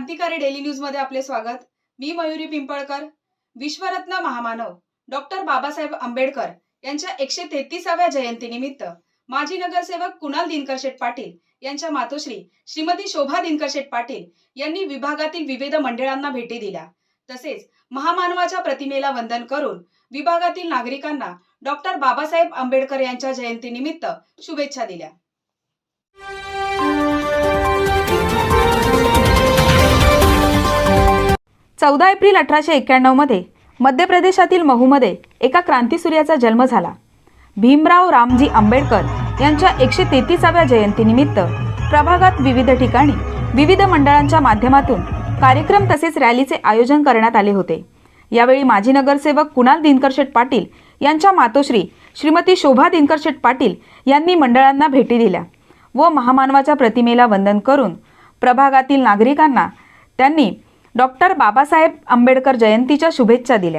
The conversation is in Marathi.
क्रांतिकारी डेली न्यूजमध्ये आपले स्वागत. मी मयुरी पिंपळकर विश्वरत्न महामानव डॉक्टर बाबासाहेब आंबेडकर यांच्या एकशे तेहतीसाव्या जयंतीनिमित्त माजी नगरसेवक कुणाल दिनकर शेठ पाटील यांच्या मातोश्री श्रीमती शोभा दिनकर शेठ पाटील यांनी विभागातील विविध मंडळांना भेटी दिल्या. तसेच महामानवाच्या प्रतिमेला वंदन करून विभागातील नागरिकांना डॉक्टर बाबासाहेब आंबेडकर यांच्या जयंतीनिमित्त शुभेच्छा दिल्या. चौदा एप्रिल अठराशे एक्क्याण्णवमध्ये मध्य प्रदेशातील महूमध्ये एका क्रांतीसूर्याचा जन्म झाला. भीमराव रामजी आंबेडकर यांच्या एकशे तेहतीसाव्या जयंतीनिमित्त प्रभागात विविध ठिकाणी विविध मंडळांच्या माध्यमातून कार्यक्रम तसेच रॅलीचे आयोजन करण्यात आले होते. यावेळी माजी नगरसेवक कुणाल दिनकरशेट पाटील यांच्या मातोश्री श्रीमती शोभा दिनकरशेट पाटील यांनी मंडळांना भेटी दिल्या व महामानवाच्या प्रतिमेला वंदन करून प्रभागातील नागरिकांना त्यांनी डॉक्टर बाबासाहेब आंबेडकर जयंतीच्या शुभेच्छा दिल्या.